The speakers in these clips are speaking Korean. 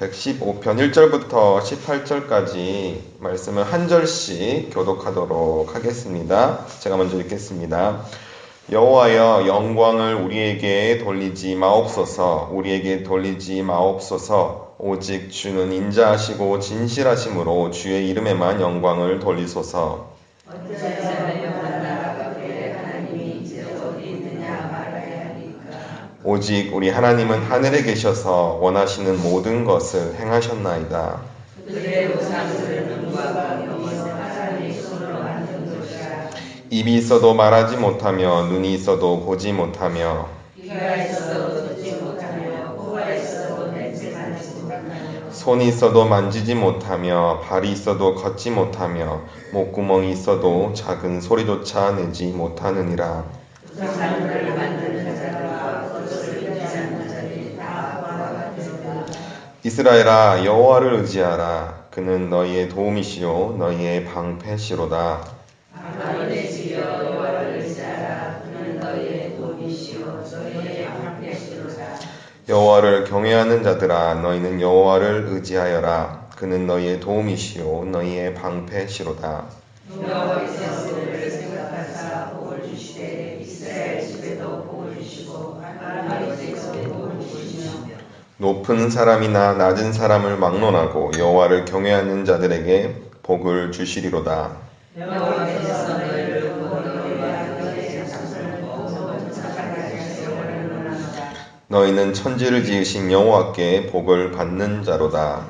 115편 1절부터 18절까지 말씀을 한 절씩 교독하도록 하겠습니다. 제가 먼저 읽겠습니다. 여호와여 영광을 우리에게 돌리지 마옵소서 우리에게 돌리지 마옵소서 오직 주는 인자하시고 진실하심으로 주의 이름에만 영광을 돌리소서 오직 우리 하나님은 하늘에 계셔서 원하시는 모든 것을 행하셨나이다. 입이 있어도 말하지 못하며 눈이 있어도 보지 못하며 손이 있어도 만지지 못하며 발이 있어도 걷지 못하며 목구멍이 있어도 작은 소리조차 내지 못하느니라. 이스라엘아 여호와를 의지하라. 그는 너희의 도움이시요 너희의 방패시로다. 여호와를 경외하는 자들아 너희는 여호와를 의지하여라. 그는 너희의 도움이시요 너희의 방패시로다 높은 사람이나 낮은 사람을 막론하고 여호와를 경외하는 자들에게 복을 주시리로다. 너희는 천지를 지으신 여호와께 복을 받는 자로다.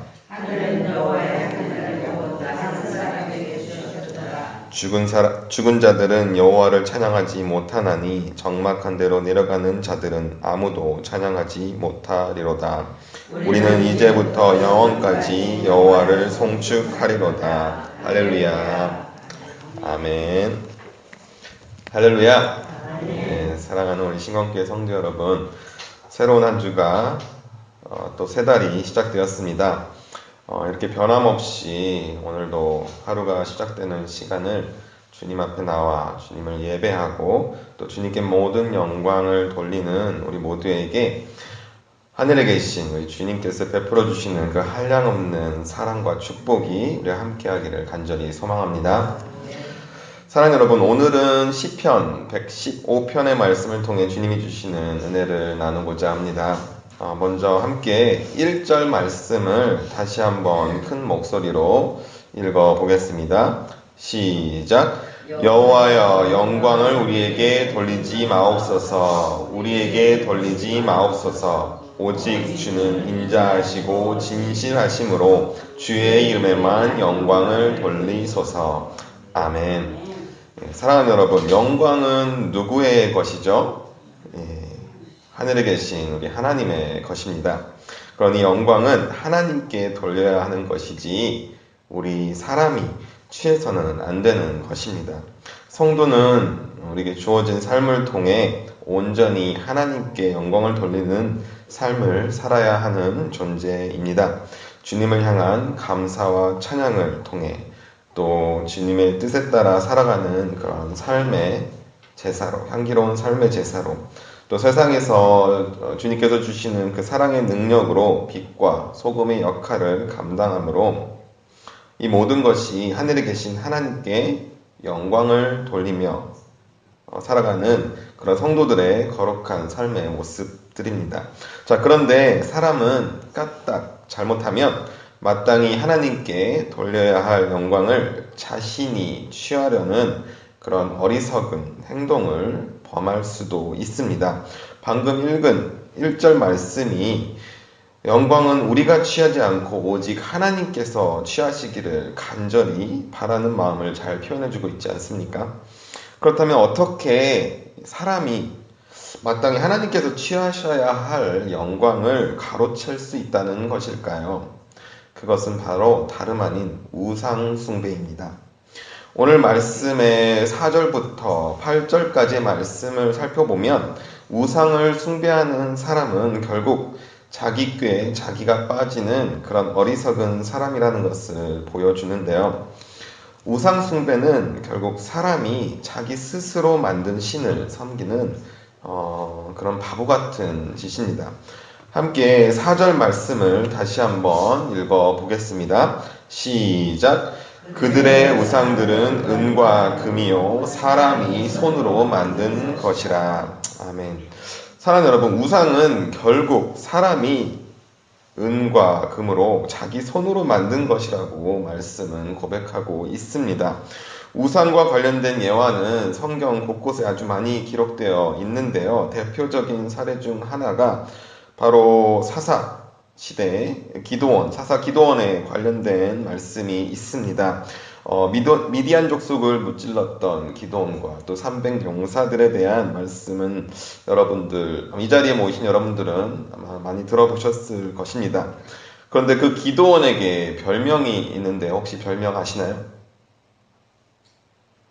죽은, 사, 죽은 자들은 여호와를 찬양하지 못하나니 적막한 대로 내려가는 자들은 아무도 찬양하지 못하리로다. 우리는 이제부터 영원까지 여호와를 송축하리로다. 할렐루야. 아멘. 할렐루야. 네, 사랑하는 우리 신광교회 성도 여러분, 새로운 한 주가 어, 또세 달이 시작되었습니다. 어, 이렇게 변함없이 오늘도 하루가 시작되는 시간을 주님 앞에 나와 주님을 예배하고 또 주님께 모든 영광을 돌리는 우리 모두에게 하늘에 계신 우리 주님께서 베풀어 주시는 그 한량없는 사랑과 축복이 우리 함께 하기를 간절히 소망합니다. 사랑 여러분, 오늘은 시편 115편의 말씀을 통해 주님이 주시는 은혜를 나누고자 합니다. 어, 먼저 함께 1절 말씀을 다시 한번 큰 목소리로 읽어 보겠습니다. 시작. 여호와여 영광을 우리에게 돌리지 마옵소서 우리에게 돌리지 마옵소서 오직 주는 인자하시고 진실하심으로 주의 이름에만 영광을 돌리소서 아멘 예, 사랑하는 여러분 영광은 누구의 것이죠? 하늘에 계신 우리 하나님의 것입니다. 그러니 영광은 하나님께 돌려야 하는 것이지 우리 사람이 취해서는 안 되는 것입니다. 성도는 우리에게 주어진 삶을 통해 온전히 하나님께 영광을 돌리는 삶을 살아야 하는 존재입니다. 주님을 향한 감사와 찬양을 통해 또 주님의 뜻에 따라 살아가는 그런 삶의 제사로, 향기로운 삶의 제사로 또 세상에서 어, 주님께서 주시는 그 사랑의 능력으로 빛과 소금의 역할을 감당하므로 이 모든 것이 하늘에 계신 하나님께 영광을 돌리며 어, 살아가는 그런 성도들의 거룩한 삶의 모습들입니다. 자, 그런데 사람은 까딱 잘못하면 마땅히 하나님께 돌려야 할 영광을 자신이 취하려는 그런 어리석은 행동을 범할 수도 있습니다. 방금 읽은 1절 말씀이 영광은 우리가 취하지 않고 오직 하나님께서 취하시기를 간절히 바라는 마음을 잘 표현해주고 있지 않습니까? 그렇다면 어떻게 사람이 마땅히 하나님께서 취하셔야 할 영광을 가로챌 수 있다는 것일까요? 그것은 바로 다름 아닌 우상숭배입니다. 오늘 말씀의 4절부터 8절까지의 말씀을 살펴보면 우상을 숭배하는 사람은 결국 자기 꾀에 자기가 빠지는 그런 어리석은 사람이라는 것을 보여주는데요. 우상 숭배는 결국 사람이 자기 스스로 만든 신을 섬기는 어, 그런 바보 같은 짓입니다. 함께 4절 말씀을 다시 한번 읽어 보겠습니다. 시작. 그들의 우상들은 은과 금이요 사람이 손으로 만든 것이라. 아멘. 사랑 여러분, 우상은 결국 사람이 은과 금으로 자기 손으로 만든 것이라고 말씀은 고백하고 있습니다. 우상과 관련된 예화는 성경 곳곳에 아주 많이 기록되어 있는데요. 대표적인 사례 중 하나가 바로 사사 시대 기도원, 사사 기도원에 관련된 말씀이 있습니다. 어, 미도, 미디안 족속을 무찔렀던 기도원과 또 300 용사들에 대한 말씀은 여러분들, 이 자리에 모이신 여러분들은 아마 많이 들어보셨을 것입니다. 그런데 그 기도원에게 별명이 있는데 혹시 별명 아시나요?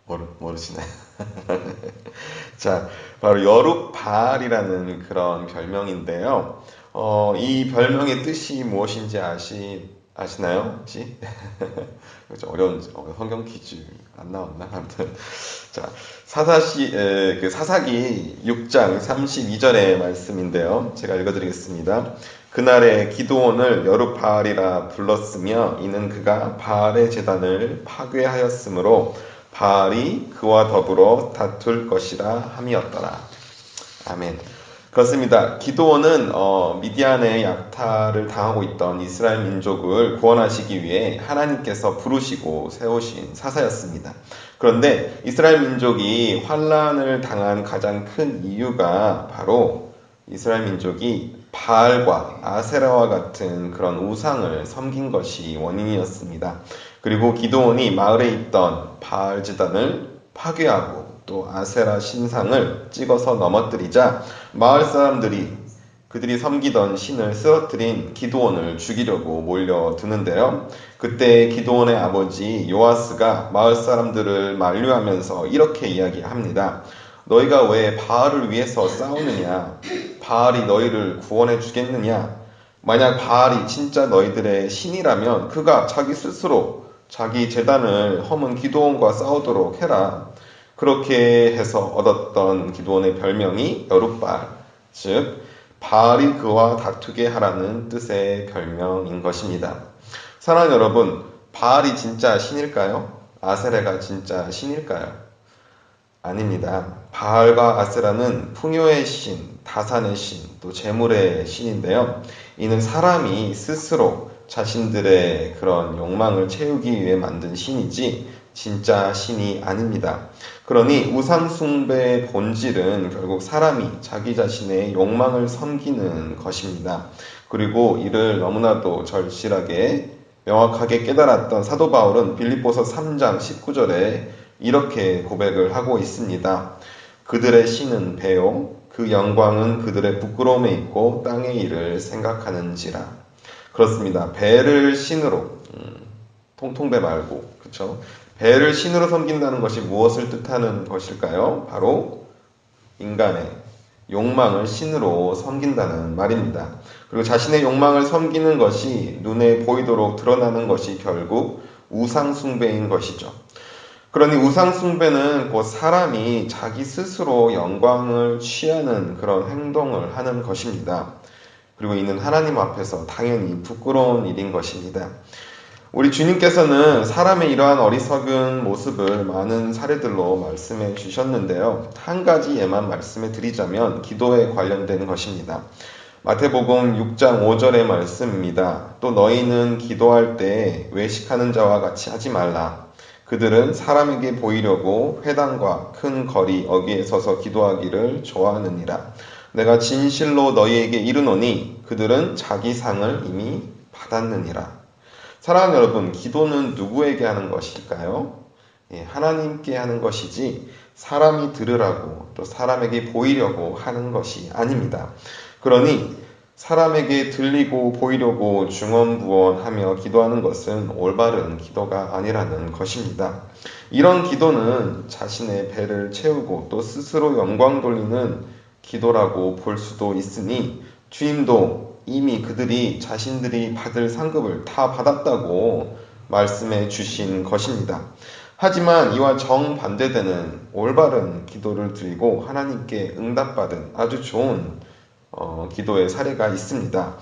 모르, 모르시나요? 자, 바로 여룻발이라는 그런 별명인데요. 어, 이 별명의 뜻이 무엇인지 아시, 아시나요? 혹시? 좀 어려운, 어, 성경 퀴즈 안 나왔나? 아무튼. 자, 사사시, 에, 그 사사기 6장 32절의 말씀인데요. 제가 읽어드리겠습니다. 그날에 기도원을 여룻바알이라 불렀으며 이는 그가 바알의 재단을 파괴하였으므로 바알이 그와 더불어 다툴 것이라 함이었더라. 아멘. 그렇습니다. 기도원은 어, 미디안의 약탈을 당하고 있던 이스라엘 민족을 구원하시기 위해 하나님께서 부르시고 세우신 사사였습니다. 그런데 이스라엘 민족이 환란을 당한 가장 큰 이유가 바로 이스라엘 민족이 바알과 아세라와 같은 그런 우상을 섬긴 것이 원인이었습니다. 그리고 기도원이 마을에 있던 바알 지단을 파괴하고 또 아세라 신상을 찍어서 넘어뜨리자 마을 사람들이 그들이 섬기던 신을 쓰러뜨린 기도원을 죽이려고 몰려드는데요. 그때 기도원의 아버지 요아스가 마을 사람들을 만류하면서 이렇게 이야기합니다. 너희가 왜 바알을 위해서 싸우느냐? 바알이 너희를 구원해 주겠느냐? 만약 바알이 진짜 너희들의 신이라면 그가 자기 스스로 자기 재단을 허문 기도원과 싸우도록 해라. 그렇게 해서 얻었던 기도원의 별명이 여룻발, 즉 바알이 그와 다투게 하라는 뜻의 별명인 것입니다. 사랑하는 여러분, 바알이 진짜 신일까요? 아세레가 진짜 신일까요? 아닙니다. 바알과 아세라는 풍요의 신, 다산의 신, 또 재물의 신인데요. 이는 사람이 스스로 자신들의 그런 욕망을 채우기 위해 만든 신이지 진짜 신이 아닙니다. 그러니 우상숭배의 본질은 결국 사람이 자기 자신의 욕망을 섬기는 것입니다. 그리고 이를 너무나도 절실하게 명확하게 깨달았던 사도 바울은 빌립보서 3장 19절에 이렇게 고백을 하고 있습니다. 그들의 신은 배요, 그 영광은 그들의 부끄러움에 있고 땅의 일을 생각하는지라. 그렇습니다. 배를 신으로, 음, 통통배 말고, 그쵸? 배를 신으로 섬긴다는 것이 무엇을 뜻하는 것일까요? 바로 인간의 욕망을 신으로 섬긴다는 말입니다. 그리고 자신의 욕망을 섬기는 것이 눈에 보이도록 드러나는 것이 결국 우상숭배인 것이죠. 그러니 우상숭배는 곧 사람이 자기 스스로 영광을 취하는 그런 행동을 하는 것입니다. 그리고 이는 하나님 앞에서 당연히 부끄러운 일인 것입니다. 우리 주님께서는 사람의 이러한 어리석은 모습을 많은 사례들로 말씀해 주셨는데요. 한 가지 예만 말씀해 드리자면 기도에 관련된 것입니다. 마태복음 6장 5절의 말씀입니다. 또 너희는 기도할 때 외식하는 자와 같이 하지 말라. 그들은 사람에게 보이려고 회당과 큰 거리 어귀에 서서 기도하기를 좋아하느니라. 내가 진실로 너희에게 이르노니 그들은 자기 상을 이미 받았느니라. 사랑하는 여러분, 기도는 누구에게 하는 것일까요? 예, 하나님께 하는 것이지 사람이 들으라고 또 사람에게 보이려고 하는 것이 아닙니다. 그러니 사람에게 들리고 보이려고 중언부언하며 기도하는 것은 올바른 기도가 아니라는 것입니다. 이런 기도는 자신의 배를 채우고 또 스스로 영광 돌리는 기도라고 볼 수도 있으니 주임도 이미 그들이 자신들이 받을 상급을 다 받았다고 말씀해 주신 것입니다. 하지만 이와 정반대되는 올바른 기도를 드리고 하나님께 응답받은 아주 좋은 어, 기도의 사례가 있습니다.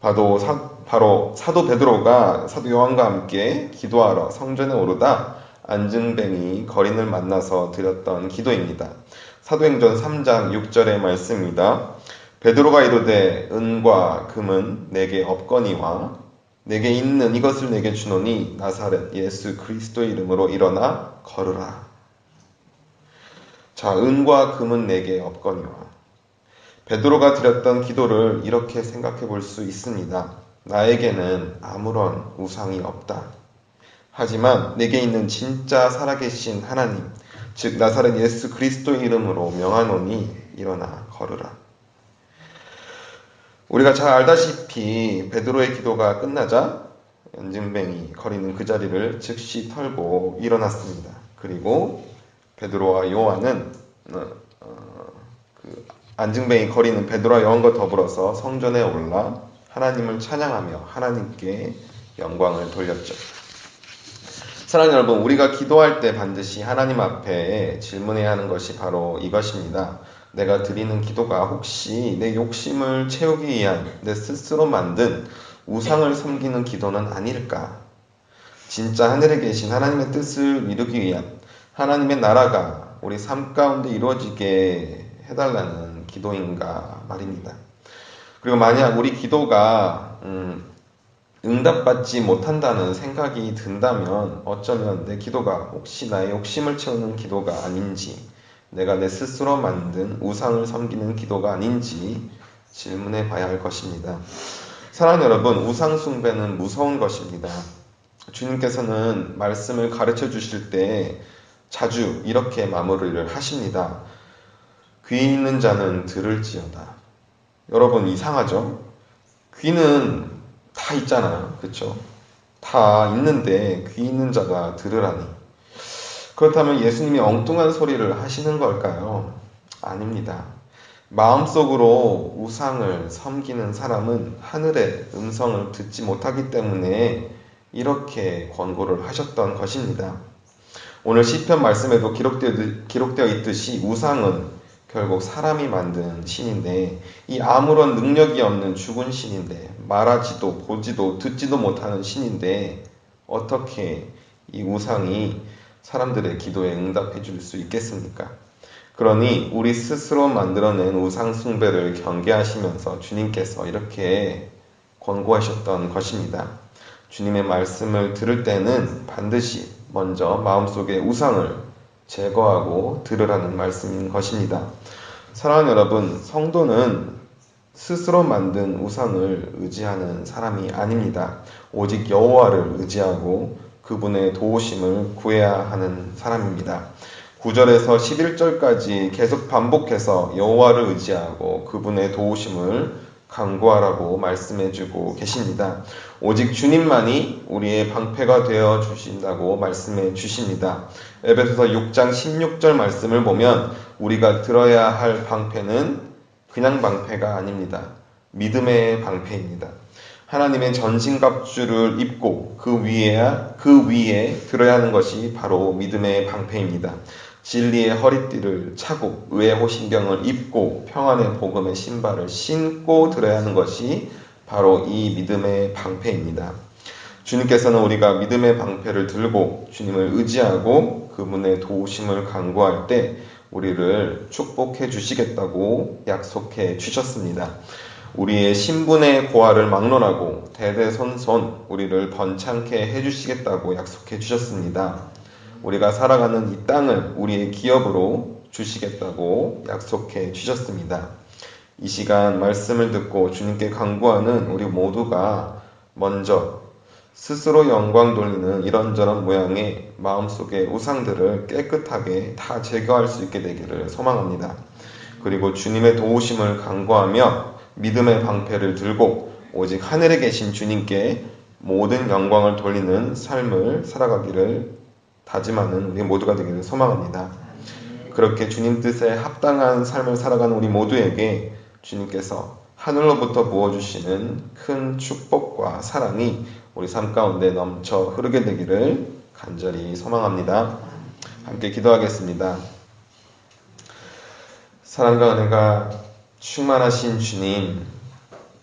바로, 사, 바로 사도 베드로가 사도 요한과 함께 기도하러 성전에 오르다 안증뱅이 거린을 만나서 드렸던 기도입니다. 사도행전 3장 6절의 말씀입니다. 베드로가 이르되 은과 금은 내게 없거니와 내게 있는 이것을 내게 주노니 나사렛 예수 그리스도의 이름으로 일어나 걸으라. 자, 은과 금은 내게 없거니와 베드로가 드렸던 기도를 이렇게 생각해 볼 수 있습니다. 나에게는 아무런 우상이 없다. 하지만 내게 있는 진짜 살아계신 하나님, 즉 나사렛 예수 그리스도의 이름으로 명하노니 일어나 걸으라. 우리가 잘 알다시피 베드로의 기도가 끝나자 연증뱅이 거리는 그 자리를 즉시 털고 일어났습니다. 그리고 베드로와 요한은 어, 어, 그 안증뱅이 거리는 베드로와 요한과 더불어서 성전에 올라 하나님을 찬양하며 하나님께 영광을 돌렸죠. 사랑하는 여러분, 우리가 기도할 때 반드시 하나님 앞에 질문해야 하는 것이 바로 이것입니다. 내가 드리는 기도가 혹시 내 욕심을 채우기 위한 내 스스로 만든 우상을 섬기는 기도는 아닐까? 진짜 하늘에 계신 하나님의 뜻을 이루기 위한 하나님의 나라가 우리 삶 가운데 이루어지게 해달라는 기도인가 말입니다. 그리고 만약 우리 기도가 음, 응답받지 못한다는 생각이 든다면 어쩌면 내 기도가 혹시 나의 욕심을 채우는 기도가 아닌지 내가 내 스스로 만든 우상을 섬기는 기도가 아닌지 질문해 봐야 할 것입니다. 사랑하는 여러분, 우상 숭배는 무서운 것입니다. 주님께서는 말씀을 가르쳐 주실 때 자주 이렇게 마무리를 하십니다. 귀 있는 자는 들을지어다. 여러분 이상하죠? 귀는 다 있잖아요. 그렇죠? 다 있는데 귀 있는 자가 들으라니. 그렇다면 예수님이 엉뚱한 소리를 하시는 걸까요? 아닙니다. 마음속으로 우상을 섬기는 사람은 하늘의 음성을 듣지 못하기 때문에 이렇게 권고를 하셨던 것입니다. 오늘 시편 말씀에도 기록되어, 기록되어 있듯이 우상은 결국 사람이 만든 신인데 이 아무런 능력이 없는 죽은 신인데 말하지도 보지도 듣지도 못하는 신인데 어떻게 이 우상이 사람들의 기도에 응답해 줄 수 있겠습니까? 그러니 우리 스스로 만들어낸 우상 숭배를 경계하시면서 주님께서 이렇게 권고하셨던 것입니다. 주님의 말씀을 들을 때는 반드시 먼저 마음속의 우상을 제거하고 들으라는 말씀인 것입니다. 사랑하는 여러분, 성도는 스스로 만든 우상을 의지하는 사람이 아닙니다. 오직 여호와를 의지하고 그분의 도우심을 구해야 하는 사람입니다. 9절에서 11절까지 계속 반복해서 여호와를 의지하고 그분의 도우심을 강구하라고 말씀해 주고 계십니다. 오직 주님만이 우리의 방패가 되어 주신다고 말씀해 주십니다. 에베소서 6장 16절 말씀을 보면 우리가 들어야 할 방패는 그냥 방패가 아닙니다. 믿음의 방패입니다. 하나님의 전신갑주를 입고 그 위에 그 위에 들어야 하는 것이 바로 믿음의 방패입니다. 진리의 허리띠를 차고 의의 호신경을 입고 평안의 복음의 신발을 신고 들어야 하는 것이 바로 이 믿음의 방패입니다. 주님께서는 우리가 믿음의 방패를 들고 주님을 의지하고 그분의 도우심을 간구할 때 우리를 축복해 주시겠다고 약속해 주셨습니다. 우리의 신분의 고하를 막론하고 대대손손 우리를 번창케 해주시겠다고 약속해 주셨습니다. 우리가 살아가는 이 땅을 우리의 기업으로 주시겠다고 약속해 주셨습니다. 이 시간 말씀을 듣고 주님께 강구하는 우리 모두가 먼저 스스로 영광 돌리는 이런저런 모양의 마음속의 우상들을 깨끗하게 다 제거할 수 있게 되기를 소망합니다. 그리고 주님의 도우심을 강구하며 믿음의 방패를 들고 오직 하늘에 계신 주님께 모든 영광을 돌리는 삶을 살아가기를 다짐하는 우리 모두가 되기를 소망합니다. 그렇게 주님 뜻에 합당한 삶을 살아가는 우리 모두에게 주님께서 하늘로부터 부어주시는 큰 축복과 사랑이 우리 삶 가운데 넘쳐 흐르게 되기를 간절히 소망합니다. 함께 기도하겠습니다. 사랑과 은혜가 충만하신 주님,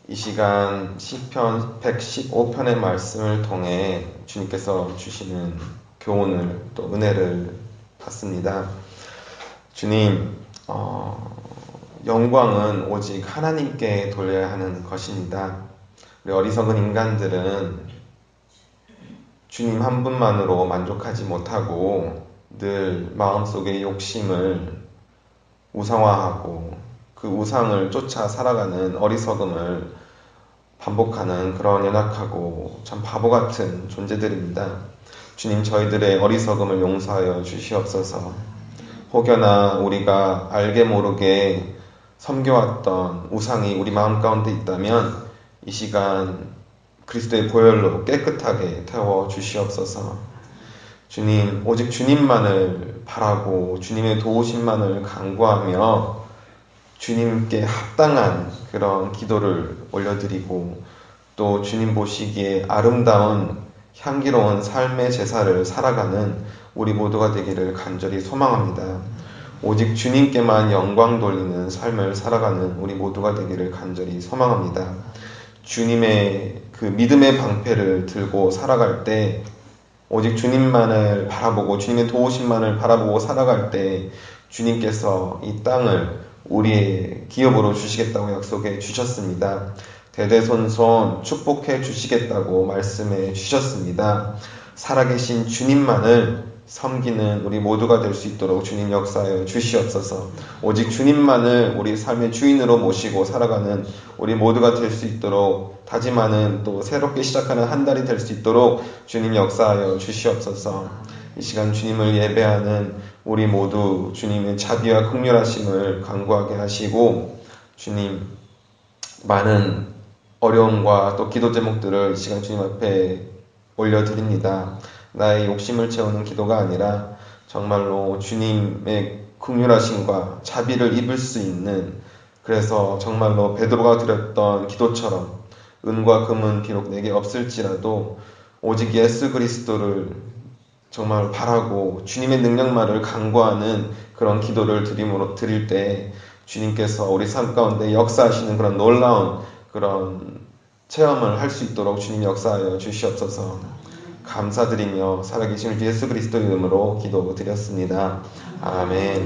이 시간 시편 115편의 말씀을 통해 주님께서 주시는 교훈을 또 은혜를 받습니다. 주님, 어, 영광은 오직 하나님께 돌려야 하는 것입니다. 우리 어리석은 인간들은 주님 한 분만으로 만족하지 못하고 늘 마음속의 욕심을 우상화하고 그 우상을 쫓아 살아가는 어리석음을 반복하는 그런 연약하고 참 바보 같은 존재들입니다. 주님 저희들의 어리석음을 용서하여 주시옵소서. 혹여나 우리가 알게 모르게 섬겨왔던 우상이 우리 마음 가운데 있다면 이 시간 그리스도의 보혈로 깨끗하게 태워 주시옵소서. 주님, 오직 주님만을 바라고 주님의 도우심만을 간구하며 주님께 합당한 그런 기도를 올려드리고 또 주님 보시기에 아름다운 향기로운 삶의 제사를 살아가는 우리 모두가 되기를 간절히 소망합니다. 오직 주님께만 영광 돌리는 삶을 살아가는 우리 모두가 되기를 간절히 소망합니다. 주님의 그 믿음의 방패를 들고 살아갈 때 오직 주님만을 바라보고 주님의 도우심만을 바라보고 살아갈 때 주님께서 이 땅을 우리의 기업으로 주시겠다고 약속해 주셨습니다. 대대손손 축복해 주시겠다고 말씀해 주셨습니다. 살아계신 주님만을 섬기는 우리 모두가 될 수 있도록 주님 역사하여 주시옵소서. 오직 주님만을 우리 삶의 주인으로 모시고 살아가는 우리 모두가 될 수 있도록 다짐하는 또 새롭게 시작하는 한 달이 될 수 있도록 주님 역사하여 주시옵소서. 이 시간 주님을 예배하는 우리 모두 주님의 자비와 긍휼하심을 간구하게 하시고 주님 많은 어려움과 또 기도 제목들을 이 시간 주님 앞에 올려드립니다. 나의 욕심을 채우는 기도가 아니라 정말로 주님의 긍휼하심과 자비를 입을 수 있는 그래서 정말로 베드로가 드렸던 기도처럼 은과 금은 비록 내게 없을지라도 오직 예수 그리스도를 정말 바라고 주님의 능력만을 간구하는 그런 기도를 드림으로 드릴 때 주님께서 우리 삶 가운데 역사하시는 그런 놀라운 그런 체험을 할 수 있도록 주님 역사하여 주시옵소서. 감사드리며 살아계신 예수 그리스도 이름으로 기도드렸습니다. 아멘.